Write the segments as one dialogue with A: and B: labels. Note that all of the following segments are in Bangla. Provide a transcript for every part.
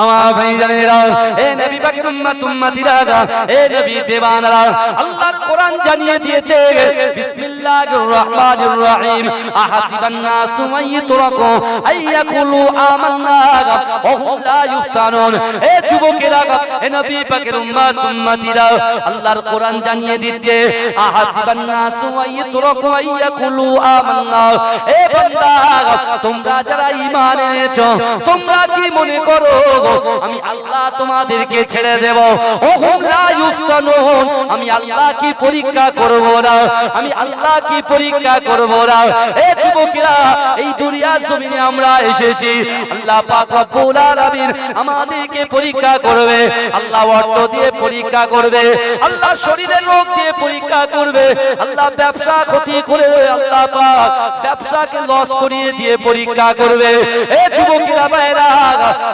A: আমার ভাই জানেরা, এ নবী পাকের উম্মত, উম্মতিরা, এ নবী দেওয়ানরা, আল্লাহর কোরআন জানিয়ে দিয়েছে, বিসমিল্লাহির রহমানির রহিম আহাসিবান নাসু মাইয়ুতরাকু আইয়াকুলু আমান্না ওয়া হুম লা ইফতানুন এ যুবকেরা, এ নবী পাকের উম্মত, উম্মতিরা, আল্লাহর কোরআন জানিয়ে দিচ্ছে আহাসিবান নাসু মাইয়ুতরাকু আইয়াকুলু আমান্না। এ বান্দা, তোমরা যারা ঈমান এনেছো, তোমরা কি মনে করো আমি আল্লাহ তোমাদেরকে ছেড়ে দেব। আমি আল্লাহ কি পরীক্ষা করব না? আমি আল্লাহ কি পরীক্ষা করব না? এ যুবকেরা, এই দুনিয়া জমিনে আমরা এসেছি। আল্লাহ পাক রব্বুল আলামিন আমাদেরকে পরীক্ষা করবে। আল্লাহ অর্থ দিয়ে পরীক্ষা করবে। আল্লাহ শরীরের রোগ দিয়ে পরীক্ষা করবে। আল্লাহ ব্যবসা ক্ষতি করে আল্লাহ পাক ব্যবসাকে লস করিয়ে দিয়ে পরীক্ষা করবে। এ যুবকেরা ভাইরা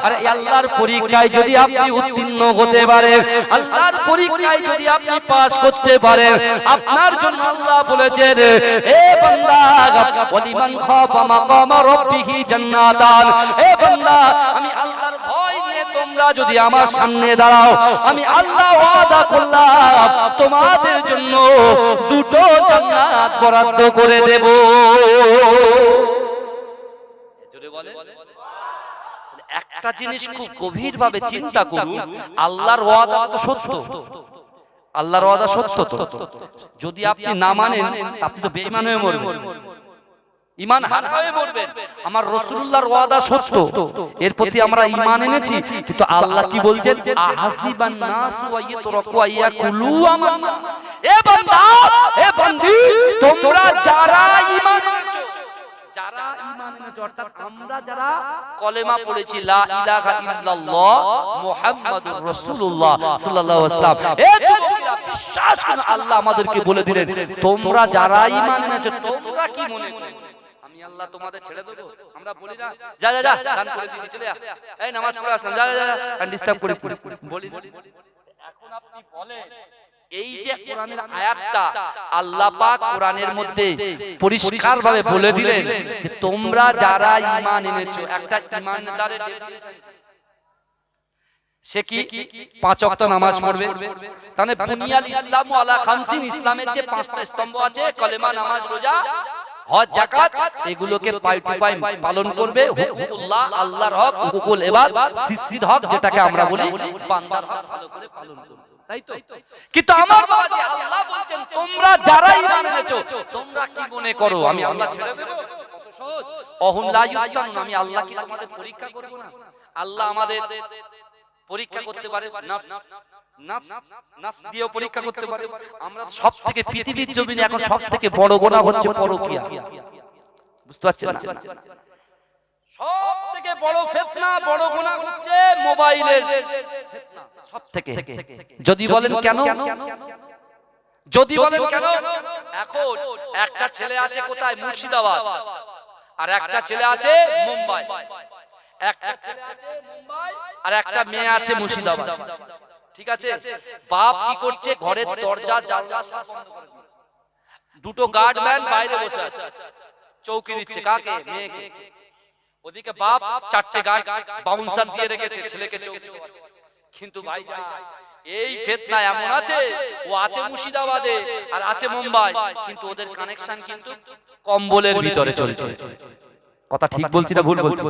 A: আর এই আল্লাহর পরীক্ষায় যদি আপনি উত্তীর্ণ হতে পারেন আল্লাহর পরীক্ষায় যদি আপনি পাস করতে পারেন আপনার জন্য আল্লাহ বলেছেন, এ বান্দা ওয়ালিমান খাফা মাকাম রাব্বিহি জান্নাতান, এ বান্দা, আমি আল্লাহর ভয় নিয়ে তোমরা যদি আমার সামনে দাঁড়াও, আমি আল্লাহ ওয়াদা করলাম, তোমাদের জন্য দুটো জান্নাত বরাদ্দ করে দেব জোরে বলে একটা জিনিস খুব গভীরভাবে চিন্তা করুন আল্লাহর ওয়াদা তো সত্য। আল্লাহর ওয়াদা সত্য তো। যদি আপনি না মানেন আপনি তো বেঈমান হয়ে মরবেন। ইমান হার হয়ে মরবেন। আমার রাসূলুল্লাহর ওয়াদা সত্য। এর প্রতি আমরা ঈমান এনেছি। কিন্তু আল্লাহ কি বলছেন? আহাসিবান নাসু ওয়া ইয়াতরাকু আয়াকুলু আমান্না এ বান্দা এ বান্দি তোমরা যারা ঈমান যারা ঈমান এনেছো অর্থাৎ আমরা যারা কলেমা পড়েছি লা ইলাহা ইল্লাল্লাহ মুহাম্মাদুর রাসূলুল্লাহ সাল্লাল্লাহু আলাইহি ওয়াসাল্লাম। এ যুবকেরা বিশ্বাস করুন আল্লাহ আমাদেরকে বলে দিলেন তোমরা যারা ঈমান এনেছো তোমরা কি মনে করো? আমি আল্লাহ তোমাদের ছেড়ে দেবো আমরা বলি না। যা যা যা দান করে দিয়েছি চলে যা। এই নামাজ পড়ে আসলাম যা যা যা ডিস্টার্ব করিস বলি এখন আপনি বলেন এই যে কোরআনের আয়াতটা আল্লাহ পাক কোরআনের মধ্যে পরিষ্কার ভাবে বলে দিলেন যে তোমরা যারা ঈমান এনেছো একটা ঈমানদারের সে কি পাঁচ ওয়াক্ত নামাজ পড়বে? তাহলে বুনিয়াল ইসলামু আলা খামসিন ইসলামের যে পাঁচটা স্তম্ভ আছে কলেমা নামাজ রোজা হজ যাকাত এগুলোকে পাই টু পাই পালন করবে হুকুকুল্লাহ আল্লাহর হক হুকুকুল ইবাদ সিসির হক যেটাকে আমরা বলি বান্দার হক ভালো করে পালন করবে। তাই তো? কিন্তু আমার বাবা যে আল্লাহ বলছেন তোমরা যারা ঈমান এনেছো তোমরা কি মনে করো? আমি আল্লাহ ছেড়ে দেব? কত সহজ। অহুম লা ইফতানুন আমি আল্লাহ কি তোমাদের পরীক্ষা করব না। আল্লাহ আমাদের পরীক্ষা করতে পারে পরীক্ষা করতে পারে। আমরা সব থেকে পৃথিবীর জমিনে এখন সব থেকে বড় গোনা হচ্ছে পরকিয়া। বুঝতে পারছেন সব থেকে বড় ফেতনা বড় হচ্ছে মোবাইলের ফেতনা। সব থেকে যদি বলেন কেন? যদি বলেন কেন? এখন একটা ছেলে আছে কোথায়? মুর্শিদাবাদ। আর একটা ছেলে আছে মুম্বাই। একটা ছেলে আছে মুম্বাই। আর একটা মেয়ে আছে মুর্শিদাবাদ। ঠিক আছে? বাপ কি করছে? ঘরের দরজা জানলা সব বন্ধ করে দুটো গার্ডম্যান বাইরে বসে আছে। চৌকি দিচ্ছে কাকে? মেয়েকে। ওদিকে বাপ চারটে বাউন্সার দিয়ে রেখেছে ছেলেকে কিন্তু ভাই এই ফেতনা এমন আছে ও আছে মুর্শিদাবাদে আর আছে মুম্বাই কিন্তু ওদের কানেকশন কিন্তু কম্বলের ভিতরে চলছে। কথা ঠিক বলছি না ভুল বলছি?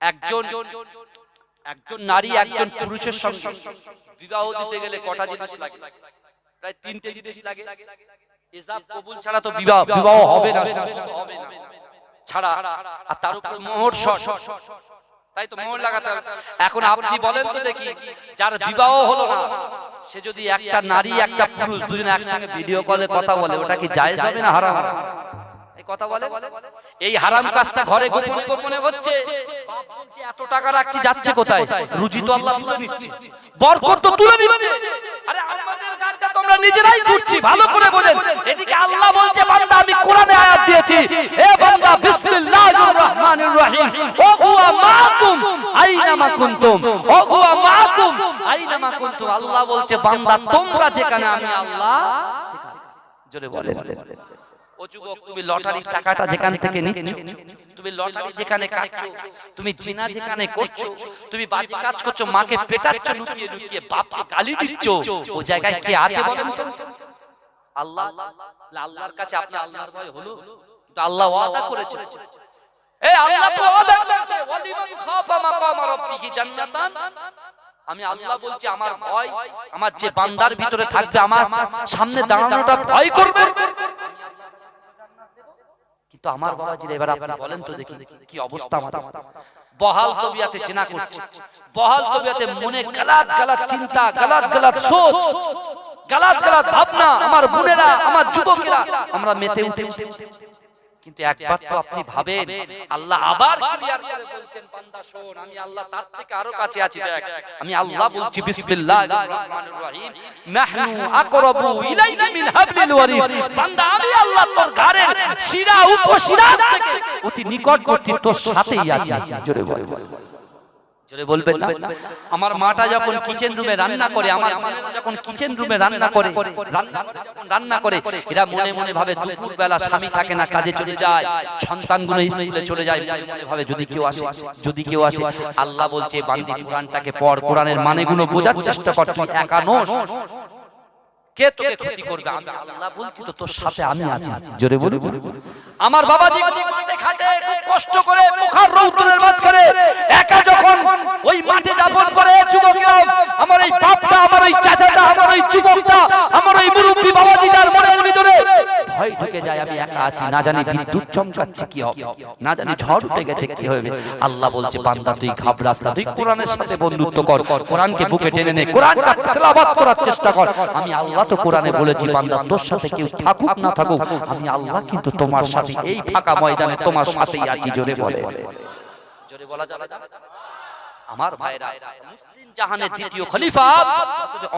A: একজন একজন নারী একজন পুরুষের সঙ্গে বিবাহ দিতে গেলে কটা জিনিস লাগে? প্রায় তিনটে জিনিস লাগে। এজাব কবুল ছাড়া তো বিবাহ বিবাহ হবে না। হবে না। ছাড়া আর তার উপর মোহর শট তাই তো মোহর লাগাতে হবে। এখন আপনি বলেন তো দেখি যার বিবাহ হলো না সে যদি একটা নারী একটা পুরুষ দুজন একসঙ্গে ভিডিও কলে কথা বলে ওটা কি জায়েজ হবে না হারাম? এই কথা বলে? এই হারাম কাজটা ঘরে গোপনে গোপনে হচ্ছে বলছে এত টাকা রাখছি যাচ্ছে কোথায়? রুজি তো আল্লাহ তুলে নিচ্ছে। বরকত তো তুলে নিচ্ছে। আরে আমাদের গানটা তোমরা নিজেরাই করছি ভালো করে বলেন। এদিকে আল্লাহ বলছে দিয়েছি। হে বান্দা বিসমিল্লাহির রহমানির রহিম। ও হুয়া মাকুম আইনামা কুনতুম। ও হুয়া মাকুম আইনামা কুনতুম আল্লাহ বলছে বান্দা তোমরা যেখানে আমি আল্লাহ জোরে বলেন। ও যুবক তুমি লটারির টাকাটা যেখান থেকে নিচ্ছ তুমি লটারি যেখানে কাটছো তুমি জিনা যেখানে করছ তুমি বাজে কাজ করছ মাকে পেটাচ্ছ লুকিয়ে লুকিয়ে বাপকে গালি দিচ্ছ। ও জায়গায় কে আছে বলেন তো? আল্লাহ আল্লাহর কাছে আপনি আল্লাহর ভয় হলো কিন্তু আল্লাহ ওয়াদা করেছে এই আল্লাহ তো ওয়াদা করেছে ওয়ালিমান খাফা মাকাম রাব্বিহি জান্নাতান। আমি আল্লাহ বলছি আমার ভয় আমার যে বান্দার ভিতরে থাকবে আমার সামনে দাঁড়ানোটা ভয় করবে। কিন্তু আমার বাবাজি এবার আপনি বলেন তো দেখি কি অবস্থা আমার বহাল তবিয়াতে চেনা করছে। বহাল তবিয়াতে মনে গালাত গালাত চিন্তা গালাত গালাত সোচ। গালাত গালাত ভাবনা আমার বোনেরা আমার যুবকেরা আমরা মেতে উঠেছি। কিন্তু একবার তো আপনি ভাবেন আল্লাহ আবার ক্লিয়ার করে বলছেন বান্দা শোন আমি আল্লাহ তার থেকে আরও কাছে আছি দেখ। আমি আল্লাহ বলছি বিসমিল্লাহির রহমানির রহিম। নাহনু আকরাবু ইলাইকা মিন হাবলিল ওয়ারিদ বান্দা আমি আল্লাহ তোর ঘাড়ের শিরা উপশিরা থেকে অতি নিকটবর্তী তোর সাথেই আছি জোরে বল। জোরে বলবেন না? আমার মাটা যখন কিচেন রুমে রান্না করে আমার যখন কিচেন রুমে রান্না করে রান্না করে এরা মনে মনে ভাবে দুপুর বেলা স্বামী থাকে না কাজে চলে যায় সন্তানগুলো স্কুলে চলে যায় ভাবে যদি কেউ আসে যদি কেউ আসে আল্লাহ বলছে বান্দি কোরআনটাকে পড় কোরআনের মানেগুলো বোঝার চেষ্টা কর তুই একা নোস। কে তোকে ক্ষতি করবে? আমি আল্লাহ বলছি তো তোর সাথে আমি আছি। জোরে বলি। আমার বাবাজি মাঠে খাটে খুব কষ্ট করে পোখার রৌদ্রের মাঝখানে একা যখন ওই মাঠে যাপন করে যুবকেরা আমার এই বাপটা আমার ওই চাচাটা আমার ওই যুবকটা আমার ওই মুরব্বী বাবাজিটার মনের ভিতরে। ভয় ঢুকে যায়, আমি একা আছি, না জানি বিদ্যুৎ চমকাচ্ছে কি হবে। না জানি ঝড় উঠে গেছে কি হবে। আল্লাহ বলছে, বান্দা, তুই ঘাবড়াস না, তুই কোরআনের সাথে বন্ধুত্ব কর। কোরআনকে বুকে টেনে নে, কোরআনটা তেলাওয়াত করার চেষ্টা কর। আমি আল্লাহ তো কোরআনে বলেছি, বান্দা, তোর সাথে কেউ থাকুক না থাকুক, আমি আল্লাহ কিন্তু তোমার সাথে এই ফাঁকা ময়দানে তোমার সাথেই আছি, জোরে বলে। জোরে বলা আমার ভাইরা জাহানের দ্বিতীয় খলিফা।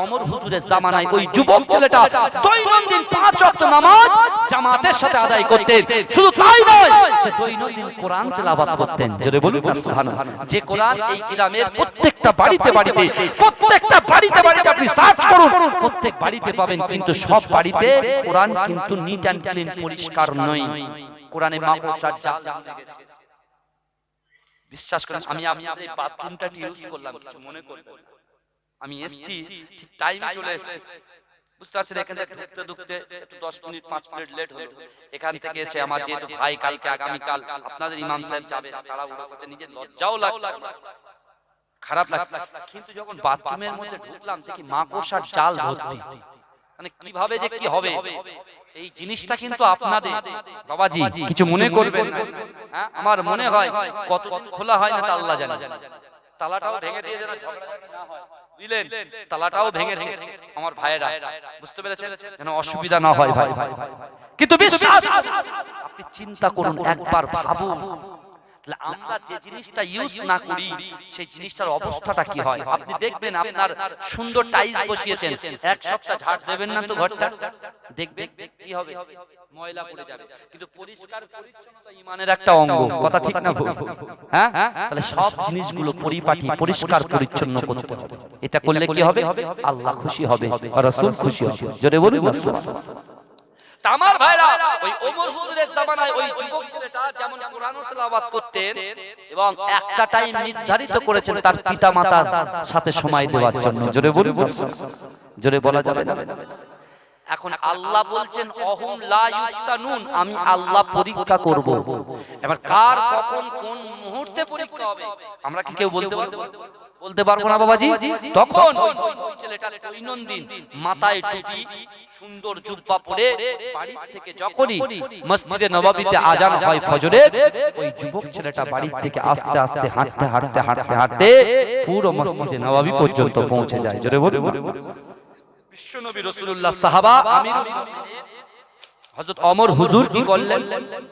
A: অমর হুজুরের জামানায় ওই যুবক ছেলেটা দৈনন্দিন পাঁচ ওয়াক্ত নামাজ জামাতের সাথে আদায় করতেন। শুধু তাই নয় সে দৈনন্দিন কোরআন তেলাওয়াত করতেন। জোরে বলুন না সুবহানাল্লাহ। যে কোরআন এই গ্রামের প্রত্যেকটা বাড়িতে বাড়িতে প্রত্যেকটা বাড়িতে বাড়িতে আপনি সার্চ করুন। প্রত্যেক বাড়িতে পাবেন কিন্তু সব বাড়িতে কোরআন কিন্তু নিট অ্যান্ড ক্লিন পরিষ্কার নয়। কোরআনে মাকড়সার জাল লেগেছে বিশ্বাস করেন আমি আপনাদের বাথরুমটা ইউজ করলাম কিছু মনে করবেন আমি এসছি ঠিক টাইমে চলে এসেছি। বুঝতে পারছেন এখান থেকে ঢুকতে ঢুকতে একটু দশ মিনিট পাঁচ মিনিট লেট হলো। এখান থেকে এসে আমার যেহেতু ভাই কালকে আগামীকাল আপনাদের ইমাম সাহেব যাবে তারা উড়া করতে নিজের লজ্জাও লাগছে। খারাপ লাগছে। কিন্তু যখন বাথরুমের মধ্যে ঢুকলাম দেখি মাকড়সার জাল ভর্তি। মানে কীভাবে যে কি হবে? এই জিনিসটা কিন্তু আপনাদের। বাবাজি কিছু মনে করবেন হ্যাঁ? আমার মনে হয় কত খোলা হয় না তা আল্লাহ জানে। তালাটাও ভেঙে দিয়ে যেন বুঝলেন? তালাটাও ভেঙেছে আমার ভাইয়েরা। বুঝতে পেরেছেন? যেন অসুবিধা না হয় ভাই কিন্তু বিশ্বাস! আপনি চিন্তা করুন একবার ভাবুন। তাহলে আমরা যে জিনিসটা ইউজ না করি সেই জিনিসটার অবস্থাটা কি হয়? আপনি দেখবেন আপনার সুন্দর টাইলস বসিয়েছেন। এক সপ্তাহ ঝাড় দেবেন না তো ঘরটা? দেখবেন কি হবে? ময়লা পড়ে যাবে। কিন্তু পরিষ্কার পরিচ্ছন্নতা ইমানের একটা অঙ্গ। কথা ঠিক না হ্যাঁ? তাহলে সব জিনিসগুলো পরিপাটি পরিষ্কার পরিচ্ছন্ন করতে হবে। এটা করলে কি হবে? আল্লাহ খুশি হবে। রাসূল খুশি হবে। জোরে বলুন ভাইরা ওই ওমর হুজুরের জামানায় ওই যুবক ছেলেটা যেমন কোরআন তেলাওয়াত করতেন এবং একটা টাইম নির্ধারিত করেছেন তার পিতামাতার সাথে সময় দেওয়ার জন্য। জোরে বলুন। জোরে বলা যাবে এখন আল্লাহ বলছেন অহুম লা ইউস্তানুন আমি আল্লাহ পরীক্ষা করব। এবার কার কখন কোন মুহূর্তে পরীক্ষা হবে? আমরা কি কেউ বলতে পারব? বলতে পারব না বাবাজি? তখন ছেলেটা দৈনন্দিন মাথায় টুপি সুন্দর জুব্বা পরে বাড়ি থেকে যখনই মসজিদে নবাবিতে আজান হয় ফজরে ওই যুবক ছেলেটা বাড়ি থেকে আস্তে আস্তে হাঁটতে হাঁটতে হাঁটতে হাঁটতে পুরো মসজিদে নবাবি পর্যন্ত পৌঁছে যায়। জোরে বলুন। বিশ্বনবী রাসূলুল্লাহ সাহাবা আমিরুল হযরত ওমর হুজুর কি করলেন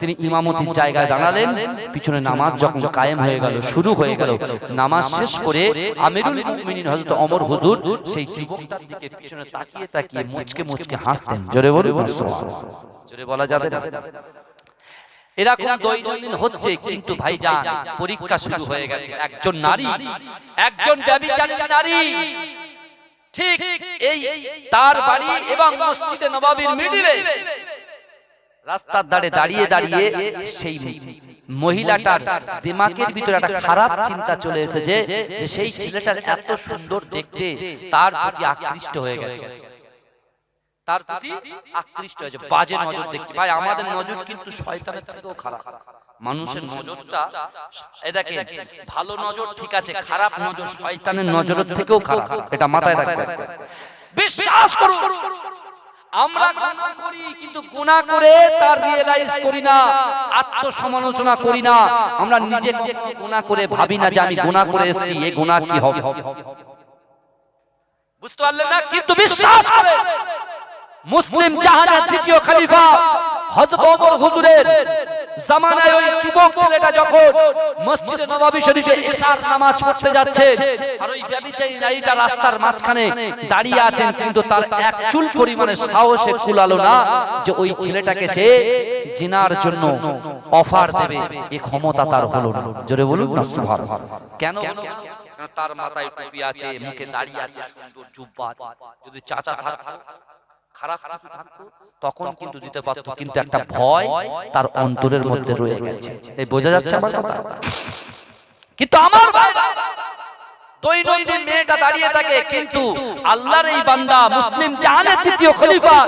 A: তিনি ইমামতির জায়গায় দাঁড়ালেন, পিছনে নামাজ কায়েম হয়ে শুরু হয়ে গেল এরকম দৈনন্দিন হচ্ছে কিন্তু ভাইজান, পরীক্ষা শুরু হয়ে গেছে। একজন নারী একজন নারী, ঠিক এই তার বাড়ি এবং মসজিদে নবাবির মিডিলে রাস্তার ধারে দাঁড়িয়ে দাঁড়িয়ে সেই মহিলাটার দিমাগের ভিতরে একটা খারাপ চিন্তা চলে এসেছে যে সেই ছেলেটার এত সুন্দর দেখতে তার প্রতি আকৃষ্ট হয়ে গেছে। তার প্রতি আকৃষ্ট হয়েছে। বাজে নজর দেখতে। ভাই আমাদের নজর কিন্তু শয়তানের থেকেও খারাপ। মানুষের নজরটা দেখেন ভালো নজর ঠিক আছে খারাপ নজর শয়তানের নজরের থেকেও খারাপ। এটা মাথায় রাখবেন। বিশ্বাস করুন। আমরা গুনাহ করি কিন্তু গুনাহ করে তার রিয়েলাইজ করি না আত্মসমালোচনা করি না আমরা নিজে গুনাহ করে ভাবি না যে আমি গুনাহ করে এসেছি এই গুনাহ কি হবে? বুঝতে পারলেন না? কিন্তু বিশ্বাস করেন। মুসলিম জাহানের দ্বিতীয় খলিফা হযরত ওমর হুজুরের জামানায় ওই যুবক ছেলেটা যখন মসজিদে নববী শরীফে ইশার নামাজ পড়তে যাচ্ছে, আর ওই ব্যভিচারী নারীটা রাস্তার মাঝখানে দাঁড়িয়ে আছেন, কিন্তু তার এক চুল পরিমাণে সাহসে কুলালো না যে ওই ছেলেটাকে সে জিনার জন্য অফার দেবে। এই ক্ষমতা তার হলো না। জোরে বলুন না, সুবহানাল্লাহ। কেন? তার মাথায় টুপি আছে, মুখে দাড়ি আছে, সুন্দর জুব্বা। যদি চাচা থাকতো খারাপ থাকতো তখন কিন্তু দিতে পারতো কিন্তু একটা ভয় তার অন্তরের মধ্যে রয়ে গেছে। এই বোঝা যাচ্ছে আমার কথা কিন্তু আমার দৈনন্দিন মেয়েটা দাঁড়িয়ে থাকে কিন্তু আল্লাহর এই বান্দা মুসলিম জাহানের তৃতীয় খলিফা।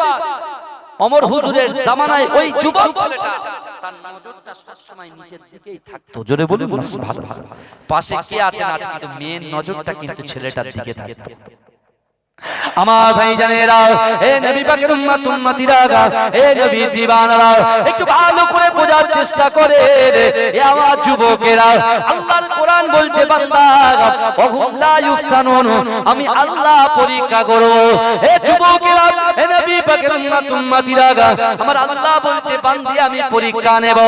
A: অমর হুজুরের জামানায় ওই যুবক ছেলেটা তার নজরটা সবসময় নিচের দিকেই থাকতো। জোরে বলুন সুবহানাল্লাহ। পাশে কে আছেন আজ কিন্তু মেয়ের নজরটা কিন্তু ছেলেটার দিকে থাকতো। আমার ভাই জানেরা এ নবী পাকের উম্মত উম্মতিরা এ নবী দিবানরা, একটু ভালো করে বোঝার চেষ্টা করে এ আমার যুবকেরা। আল্লাহর কোরআন বলছে, বান্দা ওহুম লা ইফতানুন আমি আল্লাহ পরীক্ষা করব। এ যুবকেরা, এ নবী পাকের উম্মত উম্মতিরা আমার আল্লাহ বলছে, বান্দি, আমি পরীক্ষা নেব।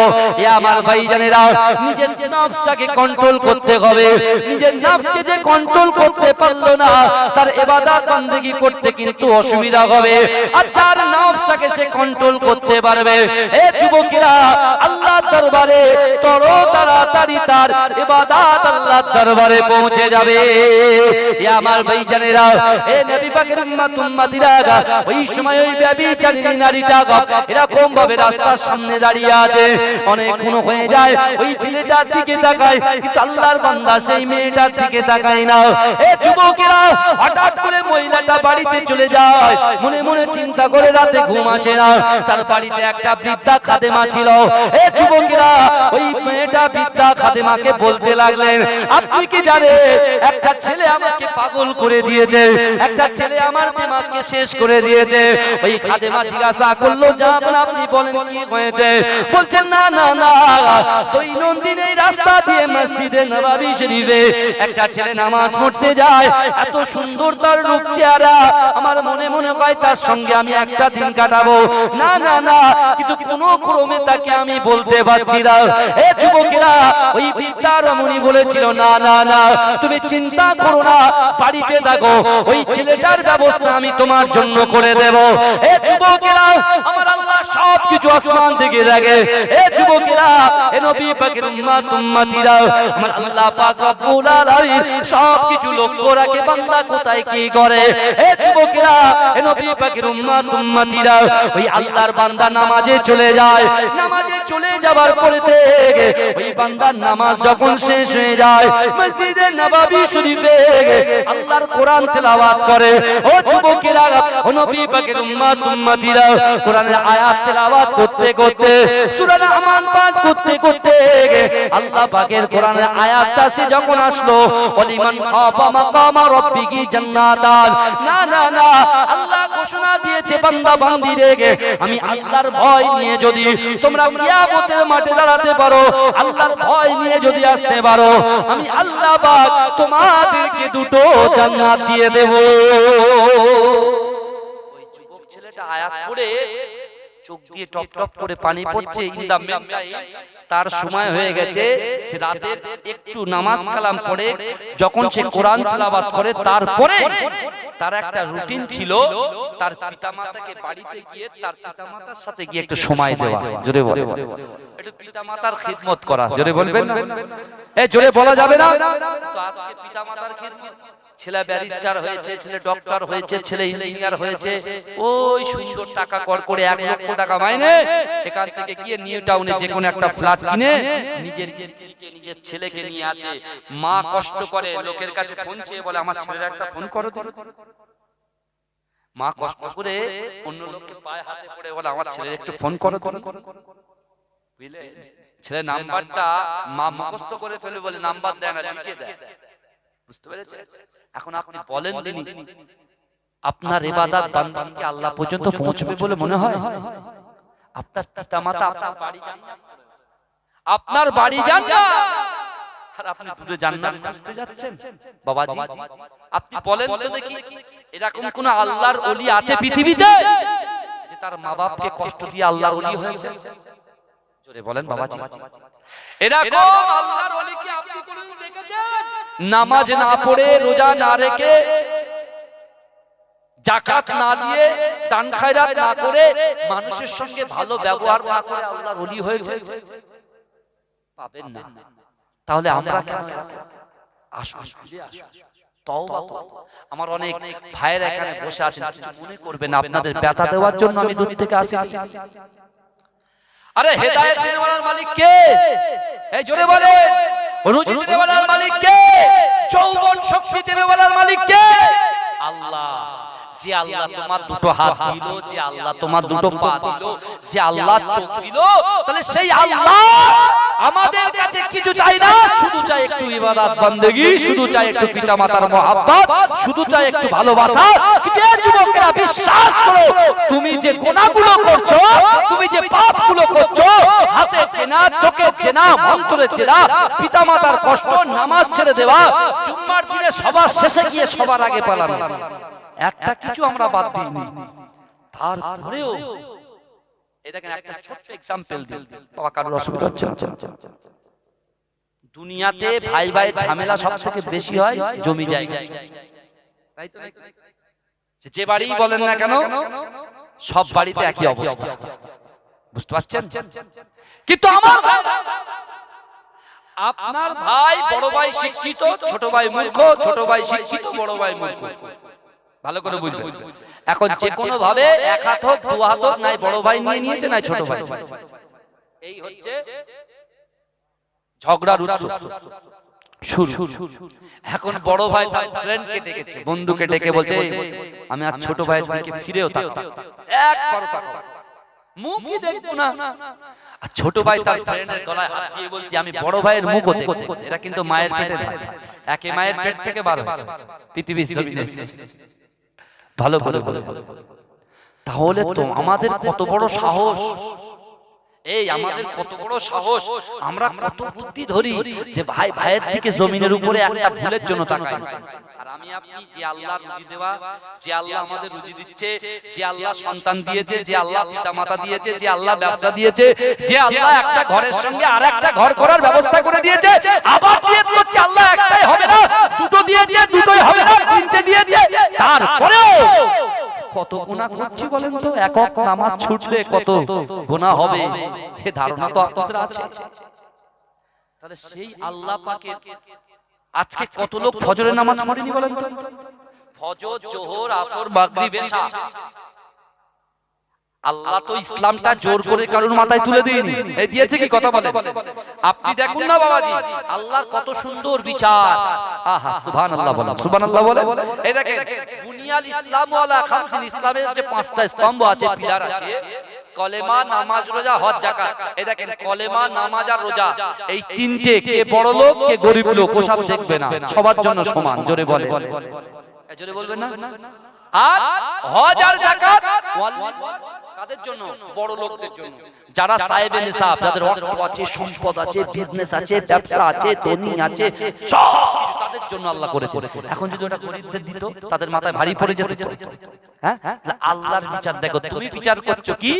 A: এ আমার ভাই জানেরা নিজের নফসটাকে কন্ট্রোল করতে হবে। নিজের নফসকে যে কন্ট্রোল করতে পারল না, তার ইবাদত বান্দেগি করতে কিন্তু অসুবিধা হবে। আর যার নফসটাকে সে কন্ট্রোল করতে পারবে, এ যুবকেরা আল্লাহ দরবারে তর তাড়াতাড়ি তার ইবাদত আল্লাহ দরবারে পৌঁছে যাবে। এ আমার ভাইজানেরা, এ নবী পাকের উম্মত উম্মতিরা ওই ওই ব্যভিচারিণী নারীটা এরকম ভাবে রাস্তার সামনে দাঁড়িয়ে আছে। অনেকক্ষণ হয়ে যায়। ওই ছেলেটার দিকে তাকায়, কিন্তু আল্লাহর বান্দা সেই মেয়েটার দিকে তাকায় না। এ যুবকেরা, হঠাৎ করে মহিলাটা বাড়িতে চলে যায়। মনে মনে চিন্তা করে রাতে ঘুম আসে না। তার বাড়িতে একটা বৃদ্ধা খাদেমা ছিল। এ যুবকেরা, ওই মেয়েটা বৃদ্ধা খাদেমাকে বলতে লাগলেন, আপনি কি জানেন, একটা ছেলে আমাকে পাগল করে দিয়েছে। একটা ছেলে আমার দিমাগকে শেষ করে দিয়েছে। ওই খাদেমা জিজ্ঞাসা করল যা আপনি বলেন কি হয়েছে? বলছেন না না না দৈনন্দিন এই রাস্তা দিয়ে মসজিদে নবাবী শরীফে একটা ছেলে নামাজ পড়তে যায়। এত সুন্দর তার রূপ চেহারা। আমার মনে মনে হয় তার সঙ্গে আমি একটা দিন কাটাবো। না না না, কিন্তু কোন ক্রমে তাকে আমি বলতে পারছি না। এ যুবকেরা, ওই বিদ্যা রমণী বলেছিল, না না না, তুমি চিন্তা করো না, বাড়িতে থাকো। ওই ছেলেটার ব্যবস্থা আমি তোমার জন্য করে দেব। এ যুবকেরা, আমার বান্দা নামাজে চলে যায়। নামাজে চলে যাবার পরে ওই বান্দার নামাজ যখন শেষ হয়ে যায় শরীফে আল্লাহর কোরআন তেলাওয়াত করে। ও যুবকেরা, ও নবী পাকের উম্মত, উম্মতিরা, কোরআনের আয়াত তেলাওয়াত করতে করতে, সূরা রহমান পাঠ করতে করতে আল্লাহ পাকের কোরআনের আয়াতটা সে যখন আসলো ওলিমান খাফা মাকামা রাব্বিকি জান্নাতান। না না না, আল্লাহ ঘোষণা দিয়েছে বান্দা বান্দি রেগে আমি আল্লাহর ভয় নিয়ে যদি তোমরা কিয়ামতের মাঠে দাঁড়াতে পারো, আল্লাহর ভয় নিয়ে যদি আসতে পারো, আমি আল্লাহ পাক তোমাদেরকে দুটো জান্নাত দিয়ে দেব। ওই যুবক ছেলেটা আয়াত পড়ে চোখ দিয়ে টপ টপ করে পানি পড়ছে তার সময় হয়ে গেছে সে রাতের একটু নামাজ কালাম পড়ে যখন সে কোরআন তেলাওয়াত করে তারপরে তার একটা রুটিন ছিল তার পিতামাতাকে বাড়িতে গিয়ে তার পিতামাতার সাথে গিয়ে একটু সময় দেওয়া জোরে বলে একটু পিতামাতার খিদমত করা জোরে বলবেন না? এ জোরে বলা যাবে না। তো আজকে পিতামাতার খিদমত ছেলে ব্যারিস্টার হয়েছে, ছেলে ডক্টর হয়েছে, ছেলে ইঞ্জিনিয়ার হয়েছে। ওই সুন্দর টাকা কর করে এক লক্ষ টাকা মাইনে এখান থেকে গিয়ে নিউ টাউনে যে কোনো একটা ফ্ল্যাট কিনে নিজের স্ত্রীকে, নিজের ছেলেকে নিয়ে আছে মা কষ্ট করে লোকের কাছে ফোন চেয়ে বলে, আমার ছেলের একটা ফোন করো তো। মা কষ্ট করে অন্য লোককে পায়ে হাতে পড়ে বলে, আমার ছেলের একটু ফোন করো তো। বুঝলে? ছেলে নাম্বারটা মা মুখস্থ করে ফেলে বলে, নাম্বার দেয় না, লিখে দেয়। বুঝতে পেরেছেন? এখন আপনি বলেন দিনই আপনার ইবাদত বান্দাকে আল্লাহ পর্যন্ত পৌঁছবে বলে মনে হয়? আপনার পিতামাতা আপনার বাড়ি? আপনার বাড়ি যান না। আর আপনি দূরে জান্নাত খুঁজতে যাচ্ছেন? বাবাজি আপনি বলেন তো দেখি এরকম কোন আল্লাহর ওলি আছে পৃথিবীতে? যে তার মা বাপকে কষ্ট দিয়ে আল্লাহর ওলি হয়েছে? জোরে বলেন বাবাজি। এরকম আল্লাহর ওলিকে আপনি কোনোদিন নামাজ না পড়ে রোজা না রেখে জাকাত না দিয়ে দান খায়রাত না করে মানুষের সঙ্গে ভালো ব্যবহার না করে আল্লাহর ওলি হয়েছে। পাবেন না। তাহলে আমরা কেন? আসুন। আমার অনেক ভাইয়ের এখানে বসে আছেন। কিছু মনে করবেন আপনাদের ব্যথা দেওয়ার জন্য আমি দূর থেকে আসি আরে হেদায়েত দিনেওয়ালার মালিক কে? এই জোরে বলে। রুজি দিনেওয়ালার মালিক কে? যৌবন শক্তি দিনেওয়ালার মালিক কে? আল্লাহ যে আল্লাহ তোমার দুটো হাত দিল যে আল্লাহ তোমার দুটো পা দিল যে আল্লাহ চোখ দিল তাহলে সেই আল্লাহ আমাদের কাছে কিছু চাই না শুধু চাই একটু ইবাদত বন্দেগী শুধু চাই একটু পিতা মাতার মহাব্বত শুধু চাই একটু ভালোবাসা। কিন্তু যুবকেরা বিশ্বাস করো তুমি যে গুনাহগুলো করছ তুমি যে পাপগুলো করছ হাতের চেনা চোখের চেনা মন্ত্রের চেনা পিতা মাতার কষ্ট নামাজ ছেড়ে দেওয়া জুম্মার দিনে সবার শেষে গিয়ে সবার আগে পালানো। একটা কিছু আমরা বাদ দিইনি। তারপরেও এই দেখেন একটা ছোট্ট এক্সাম্পল দিই। বাবা কারোর অসুবিধা হচ্ছে দুনিয়াতে ভাই ভাই ঝামেলা সব থেকে বেশি হয় জমি তাই তো যে বাড়ি বলেন না কেন সব বাড়িতে একই অবস্থা। বুঝতে পারছেন? কিন্তু আমার আপনার ভাই বড় ভাই শিক্ষিত ছোট ভাই মূর্খ ছোট ভাই শিক্ষিত বড় ভাই মূর্খ। ভালো করে বুঝবেন এখন যে কোনো ভাবে এক হাত হোক দু হাত হোক নাই বড় ভাই নিয়ে নিয়েছে নাই ছোট ভাই। এই হচ্ছে ঝগড়ার উৎস। শুরু। এখন বড় ভাই তার ফ্রেন্ডকে ডেকেছে বন্ধুকে ডেকে বলছে আমি আর ছোট ভাইয়ের দিকে ফিরেও তাকাবো একবারও তাকাবো মুখই দেখব না। আর ছোট ভাই তার ফ্রেন্ডের গলায় হাত দিয়ে বলছি আমি বড় ভাইয়ের মুখ দেখব এরা কিন্তু মায়ের পেটের ভাই। একে মায়ের পেট থেকে বার হয়েছে। পৃথিবীর জমিনে ভালো ভালো ভালো তাহলে তো আমাদের কত বড় সাহস। এই আমাদের কত বড় সাহস। আমরা কত বুদ্ধি ধরি যে ভাই ভাইয়ের দিকে জমিনের উপরে একটা ভুলের জন্য তাকাই। আর আমি আপনি যে আল্লাহ রুজি দেওয়া যে আল্লাহ আমাদের রুজি দিচ্ছে যে আল্লাহ সন্তান দিয়েছে যে আল্লাহ পিতা মাতা দিয়েছে যে আল্লাহ ব্যবসা দিয়েছে যে আল্লাহ একটা ঘরের সঙ্গে আর একটা ঘর করার ব্যবস্থা করে দিয়েছে আবার দিয়ে করছে আল্লাহ একটাই হবে না দুটো দিয়েছে দুটোই হবে না তিনটে দিয়েছে তারপরেও কত গুণা করছি বলেন তো? একক নামাজ ছুটলে কত গুণা হবে? এ ধারণা তো আপনাদের আছে। তাহলে সেই আল্লাহ পাকে আজকে কত লোক ফজরের নামাজ পড়েনি বলেন তো? ফজর জোহর আসর মাগরিব এশা আল্লাহ তো ইসলামটা জোর করে কারোর মাথায় তুলে দিইনি এই দিয়েছে কি কথা বলে আপনি দেখুন না বাবাজি আল্লাহর কত সুন্দর বিচার। আহা সুবহানাল্লাহ বলে সুবহানাল্লাহ বলে এই দেখেন বুনিয়াল ইসলাম ওয়ালা খামসিন ইসলামের যে পাঁচটা স্তম্ভ আছে পিলার আছে কলেমা নামাজ রোজা হজ যাকাত। এই দেখেন কলেমা নামাজ আর রোজা। এই তিনটে কে বড় লোক কে গরিব লোক ওসব দেখবে না। সবার জন্য সমান জোরে বলে জোরে বলবেন না? আর হজ আর যাকাত কাদের জন্য? বড় লোকদের জন্য। যারা সাহেবে নিসাব যাদের অর্থ আছে সম্পদ আছে বিজনেস আছে ব্যবসা আছে ধনী আছে সব তাদের জন্য আল্লাহ করেছে। এখন যদি ওটা গরিবদের দিত তাদের মাথায় ভারী পড়ে যেত। হ্যাঁ? আল্লাহর বিচার দেখো তুমি বিচার করছ কি?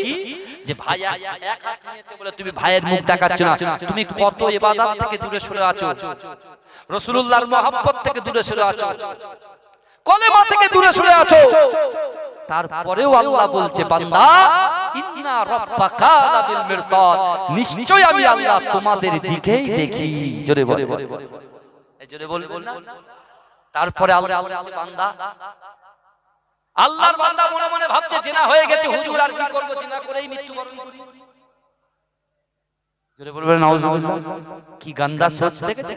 A: যে ভাই এক এক হাত নিয়েছে বলে তুমি ভাইয়ের মুখ দেখাচ্ছ না। তুমি কত ইবাদত থেকে দূরে সরে আছো? রাসূলুল্লাহর মহব্বত থেকে দূরে সরে আছো। কলেমা থেকে দূরে সরে আছো। তারপরেও আল্লাহ বলছে বান্দা ইন্না রাব্বাকা লাবিল মিরসাদ নিশ্চয় আমি আল্লাহ তোমাদের দিকেই দেখি। জোরে বলে। এই জোরে না তারপরে আল্লাহ বলছে, বান্দা আল্লাহর বান্দা মনে মনে ভাবছে জেনা হয়ে গেছে হুজুর আর কি করব? জেনা করেই মৃত্যুবরণ করি জোরে বলবেন নাউজুবিল্লাহ। কি গান্দা সোচ দেখেছে?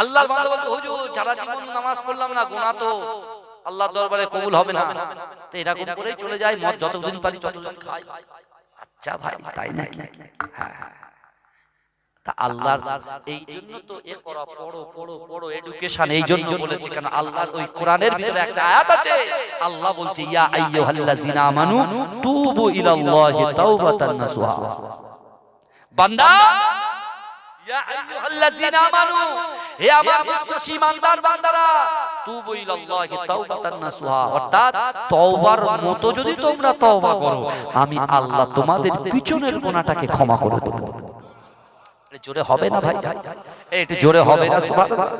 A: আল্লাহর বান্দা বলছে, হুজুর সারা জীবন নামাজ পড়লাম না, গুনাহ তো আল্লাহর দরবারে কবুল হবে না। তো এরকম করেই চলে যায়, মদ যতদিন পারি ততদিন খাই। আচ্ছা ভাই, তাই নাকি? হ্যাঁ হ্যাঁ। আল্লাহ হে আমার ইমানদার বান্দারা, তুবু তাওবাতান নাসুহা। অর্থাৎ তওবার মতো যদি তোমরা তওবা করো, আমি আল্লাহ তোমাদের পিছনের গুনাহটাকে ক্ষমা করে দেব। জোরে হবে না ভাই? এটা জোরে হবে না, সুবহানাল্লাহ।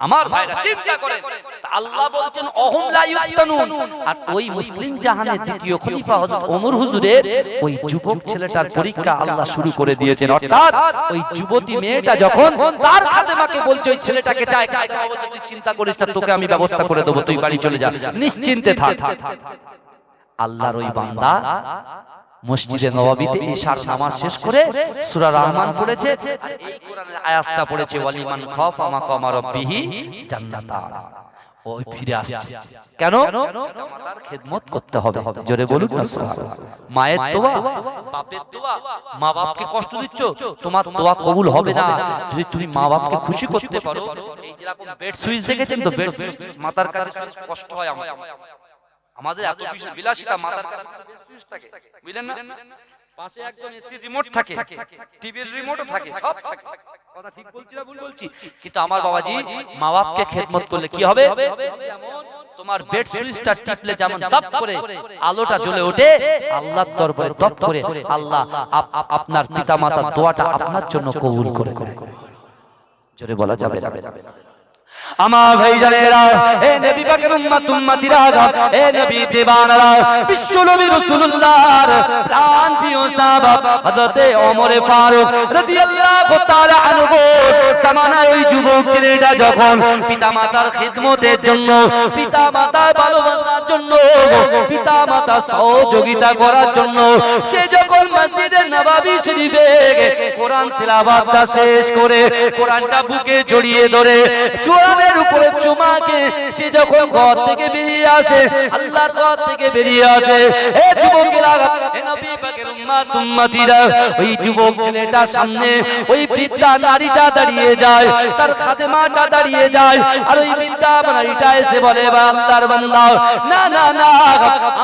A: আমার ভাইরা চিন্তা করেন তা আল্লাহ বলছেন অহম লা ইফতানুন আর ওই মুসলিম জাহানের দ্বিতীয় খলিফা হযরত ওমর হুজুরের ওই যুবক ছেলেটার পরীক্ষা আল্লাহ শুরু করে দিয়েছেন অর্থাৎ ওই যুবতী মেয়েটা যখন তার খাদেমাকে বলছে ওই ছেলেটাকে চাই চাই তুই চিন্তা করিস না তোকে আমি ব্যবস্থা করে দেবো তুই বাড়ি চলে যা নিশ্চিন্তে থাক আল্লাহর ওই বান্দা মসজিদে নবাবিতে ঈশার নামাজ শেষ করে সূরা রহমান পড়েছে। আর এই কোরআনের আয়াতটা পড়েছে ওয়ালিমান খাফা মাকামা রাব্বিহি জান্নাতান। ওই ফিরে আসছে। কেন? মাতার খেদমত করতে হবে। জোরে বলুন না সুবহানাল্লাহ। মায়ের দোয়া বাপের দোয়া মা বাপকে কষ্ট দিচ্ছ তোমার দোয়া কবুল হবে না। যদি তুমি মা বাপকে খুশি করতে পারো এই যেরকম বেড সুইচ দেখেছেন তো? বেড সুইচ মাতার কাছে কষ্ট হয় আমার আমাদের এত বিলাসিতা মাথার থাকে। বুঝলেন না? পাশে একদম এসি রিমোট থাকে। টিভির রিমোটও থাকে। সব থাকে। কথা ঠিক বলছি না ভুল বলছি? কিন্তু আমার বাবাজি মা বাপকে খেদমত করলে কি হবে? তোমার বেড সুইচটা টিপলে যেমন দপ করে আলোটা জ্বলে ওঠে আল্লাহর দরবারে দপ করে আল্লাহ আপ- আপ- আপনার পিতামাতার দোয়াটা আপনার জন্য কবুল করে করে জোরে বলা যাবে যাবে যাবে আমার ভাই জানেরা এ নবী পাকের উম্মত উম্মতিরা, এ নবী বিশ্ব নবী রাসূলুল্লাহর প্রাণ প্রিয় সাহাবা হযরতে ওমর ফারুক রাদিয়াল্লাহু তাআলা আনহু ওই যুবক ছেলেটা যখন পিতামাতার খিদমতের জন্য, পিতামাতার ভালোবাসার জন্য, পিতামাতার সহযোগিতা করার জন্য, সে যখন মসজিদে নববী শরীফে কোরআন তেলাওয়াতটা শেষ করে, কোরআনটা বুকে জড়িয়ে ধরে চুয়ানের উপরে চুমাকে সে যখন ঘর থেকে বেরিয়ে আসে, আল্লাহর ঘর থেকে বেরিয়ে আসে, এ যুবকেরা, এ নবী পাকের উম্মত, উম্মতিরা, ওই যুবক ছেলেটার সামনে ওই বৃদ্ধা নারীটা দাঁড়িয়ে যায়, তার খাদেমাটা দাঁড়িয়ে যায়, আর ওই বৃদ্ধা নারীটা এসে বলে বা আল্লাহর বান্দা, না না না,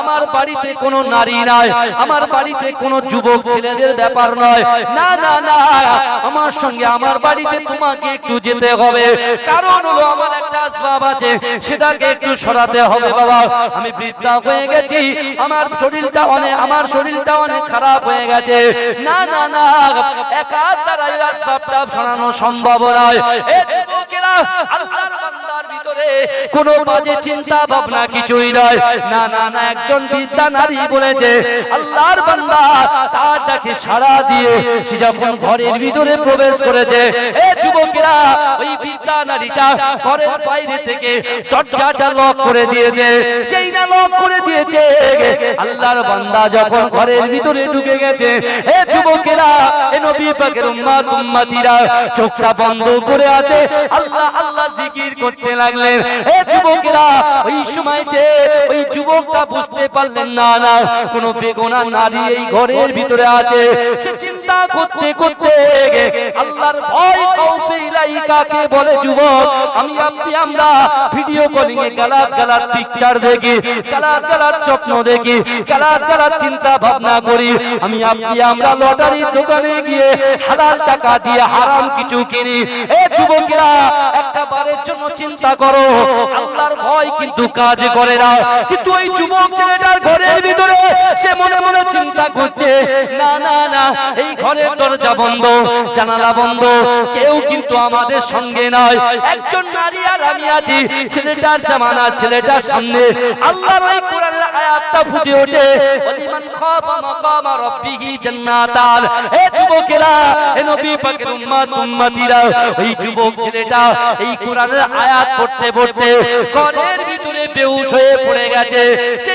A: আমার বাড়িতে কোনো নারী নাই, আমার বাড়িতে কোনো যুবক ছেলেদের ব্যাপার নয়, না না না, আমার সঙ্গে আমার বাড়িতে তোমাকে একটু যেতে হবে, কারণ হলো আমার একটা আসবাব আছে, সেটাকে একটু সরাতে হবে বাবা। আমি বৃদ্ধা হয়ে গেছি, আমার শরীরটা অনেক আমার শরীরটা অনেক খারাপ হয়ে গেছে। না না না, একা দ্বারা আসবাবটা সরানো সম্ভব নয়। আল্লাহর বান্দার ভিতরে কোনো বাজে চিন্তা ভাবনা কিছুই নয়। না না না, একজন বিদ্যা নারী বলেছে, আল্লাহর বান্দা তার ডাকে সাড়া দিয়ে সে যখন ঘরের ভিতরে প্রবেশ করেছে, এ যুবকেরা, ওই বিদ্যা নারীটা ঘরের বাইরে থেকে দরজাটা লক করে দিয়েছে। যেই না লক করে দিয়েছে, আল্লাহর বান্দা যখন ঘরের ভিতরে ঢুকে গেছে, এ যুবকেরা, এ নবী পাকের উম্মত উম্মতিরা, চোখটা বন্ধ করে আছে। আল্লাহ আল্লাহ জিকির করতে লাগলেন এ যুবকেরা, ওই সময়তে ওই যুবকটা বুঝতে পারলেন না না, কোনো বেগুনা নারী এই ঘরের ভিতরে আছে। সে চিন্তা করতে করতে আল্লাহর ভয় কাউকে ইলাইকাকে বলে যুবক? আমি আপনি, আমরা ভিডিও কলিং এ গালাত গালাত পিকচার দেখি, গালাত গালাত স্বপ্ন দেখি, গালাত গালাত চিন্তা ভাবনা করি। আমি আপনি, আমরা লটারির দোকানে গিয়ে হালাল টাকা দিয়ে হারাম কিছু কিনি। এ যুবকেরা, একটা বারের জন্য চিন্তা করো আল্লাহর ভয় কিন্তু কাজ করে না। কিন্তু ওই যুবক ছেলেটার ঘরের ভিতরে সে মনে মনে চিন্তা করছে, না না না, এই ঘরের দরজা বন্ধ, জানালা বন্ধ, কেউ কিন্তু আমাদের সঙ্গে নয়। একজন নারী আর আমি আছি, ছেলেটার জামানা ছেলেটার সামনে। আল্লাহর ওই কোরআনের আয়াতটা ফুটে ওঠে ওলিমান খাফা মাকামা রাব্বিহি জান্নাতান। এ যুবকেরা এ নবী পাকের উম্মত, উম্মতিরা, ওই যুবক ছেলেটা এই কোরআনের আয়াত পড়তে পড়তে ঘরের ভিতরে বেউস হয়ে পড়ে গেছে। যে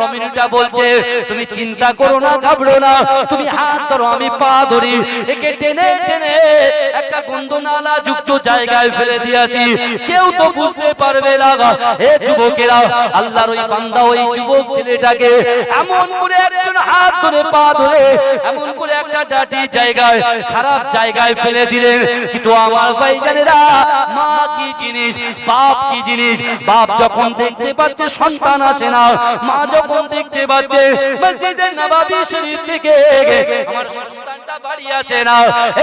A: রমিনীটা বলছে, তুমি চিন্তা করো না, ঘাবড়ো না, তুমি হাত ধরো, আমি পা ধরি। একে টেনে টেনে একটা গন্ধনালা যুক্ত জায়গায় ফেলে দিয়ে আসি। কেউ তো বুঝতে পারবে না এ যুবকেরা, আল্লাহর ওই বান্দা ওই যুবক ছেলেটাকে এমন করে একজন হাত ধরে, পা ধরে, এমন করে একটা ডাটি জায়গায়, খারাপ জায়গায় ফেলে দিলেন। কিন্তু আমার ভাই জানেরা মা কি জিনিস, বাপ কি জিনিস? বাপ যখন দেখতে পাচ্ছে, সন্তান আসে না। মা যখন দেখতে পাচ্ছে মসজিদের নবাবী শরীফ থেকে আমার সন্তানটা বাড়ি আসে না।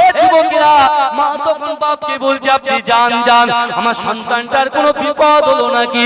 A: এ যুবকেরা, মা তখন বাপকে বলছে, আপনি যান যান। আমার সন্তানটার কোনো বিপদ হলো নাকি?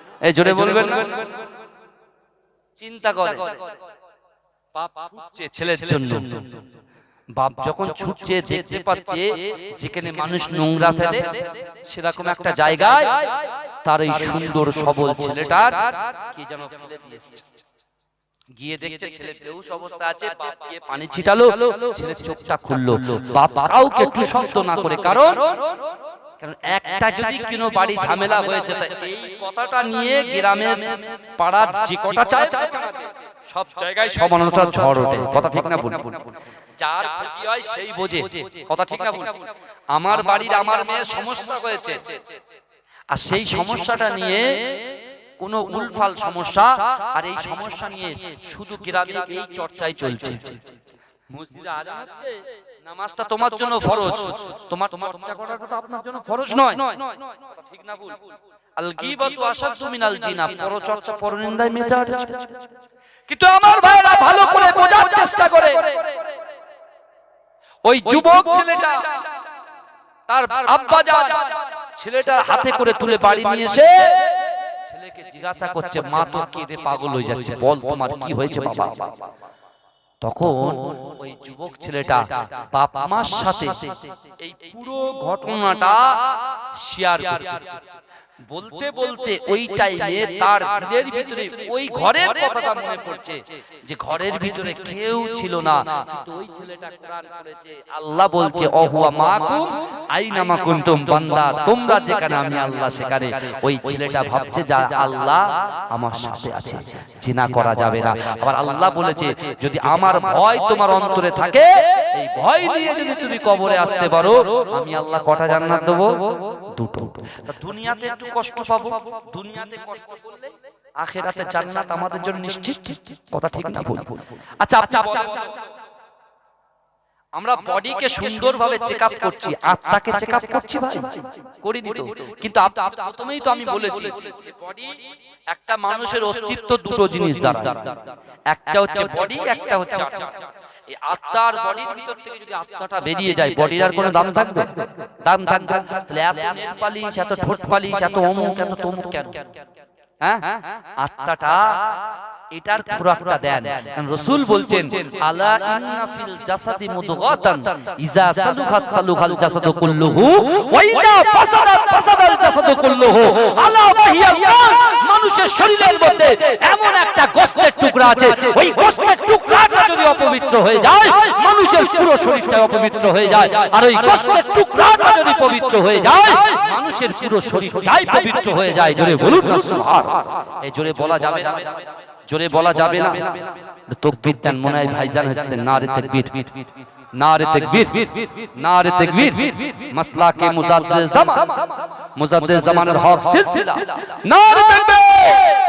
A: এই জোরে বলবেন না? চিন্তা করে বাপ ছুটছে ছেলের জন্য। বাপ যখন ছুটছে দেখতে পাচ্ছে যেখানে মানুষ নোংরা ফেলে সেরকম একটা জায়গায় তার এই সুন্দর সবল ছেলেটার কি যেন ফেলে দিয়ে এসছে। গিয়ে দেখছে ছেলে বেহুশ অবস্থা আছে বাপ গিয়ে পানি ছিটালো ছেলের চোখটা খুললো। বাপ কাউকে একটু শব্দ না করে কারণ কারণ একটা যদি কোনো বাড়ি ঝামেলা হয়েছে এই কথাটা নিয়ে গ্রামের পাড়ার যে কটা চায় সব জায়গায় সমানতার ঝড় ওঠে কথা ঠিক না বল যার ক্ষতি হয় সেই বোঝে কথা ঠিক না বল আমার বাড়ির আমার মেয়ের সমস্যা হয়েছে। আর সেই সমস্যাটা নিয়ে কোনো উলফাল সমস্যা আর এই সমস্যা নিয়ে শুধু গ্রামে এই চর্চাই চলছে। মসজিদে আজান হচ্ছে? নামাজটা তোমার জন্য ফরজ। তোমার চর্চা করার কথা আপনার জন্য ফরজ নয়। ঠিক না ভুল? আল গীবাতু আশাদ্দু মিনাল জিনা। পরচর্চা পরনিন্দায় মেতে কিন্তু আমার ভাইরা ভালো করে বোঝার চেষ্টা করে। ওই যুবক ছেলেটা তার আব্বা যা ছেলেটার হাতে করে তুলে বাড়ি নিয়ে এসে ছেলেকে জিজ্ঞাসা করছে মা তো কেঁদে পাগল হয়ে যাচ্ছে বল তোমার কি হয়েছে বাবা? তখন ওই যুবক ছেলেটা বাপ মার সাথে এই পুরো ঘটনাটা শেয়ার করছে। বলতে বলতে ওই টাইমে তার দিলের ভিতরে ওই ঘরের কথাটা মনে পড়ছে যে ঘরের ভিতরে কেউ ছিল না। ওই ছেলেটা কোরআন পড়েছে আল্লাহ বলছে অহুয়া মাকুম কুনতুম বান্দা তোমরা যেখানে আমি আল্লাহ সেখানে। ওই ছেলেটা ভাবছে যা আল্লাহ আমার সাথে আছে জিনা করা যাবে না। আবার আল্লাহ বলেছে যদি আমার ভয় তোমার অন্তরে থাকে এই ভয় দিয়ে যদি তুমি কবরে আসতে পারো আমি আল্লাহ কটা জান্নাত দেবো? দুটো দুনিয়াতে একটু কষ্ট পাবো দুনিয়াতে কষ্ট করলে আখেরাতে জান্নাত আমাদের জন্য নিশ্চিত? কথা ঠিক না ভুল। আচ্ছা আচ্ছা বলেন। তো, আমরা বডিকে সুন্দরভাবে চেক আপ করছি আত্মাকে চেক আপ করছি ভাই। করিনি তো। কিন্তু প্রথমেই তো আমি বলেছি বডি একটা মানুষের অস্তিত্ব দুটো জিনিস দ্বারা। একটা হচ্ছে বডি একটা হচ্ছে আত্মা। আত্মার বডির ভিতর থেকে যদি আত্মাটা বেরিয়ে যায়, বডির আর কোনো দাম থাকবে? দাম থাকবে। তাহলে এত পালিশ, এত ঠোঁট পালিশ, এত অমুক, এত তমুক কেন? হ্যাঁ? আত্মাটা এটার খোরাকটা দেন। কারণ রাসূল বলছেন আলা ইন্না ফিল জাসাদি মুদগাতান। ইজা সালুখাত সালুখাল জাসাদু কুল্লুহু ওয়া ইজা ফাসাদাত ফাসাদাল জাসাদু কুল্লুহু। আলা ওয়াহিয়াল কাল মানুষের শরীরের মধ্যে এমন একটা গোশতের টুকরা আছে। ওই গোশতের টুকরাটা যদি অপবিত্র হয়ে যায় মানুষের পুরো শরীরটা অপবিত্র হয়ে যায়। আর ওই গোশতের টুকরাটা যদি পবিত্র হয়ে যায় মানুষের পুরো শরীরটাই পবিত্র হয়ে যায়। জোরে বলুন না সুবহান। এই জোরে বলা যাবে না। জোরে বলা যাবে না। তকবির দেন মনে হয় ভাইজান হচ্ছে নারে তাকবীর। নারে তাকবীর। নারে তাকবীর। মাসলা কে মুজাদ্দিদ জামান। মুজাদ্দিদ জামানের হক সিলসিলা। নারে তাকবীর।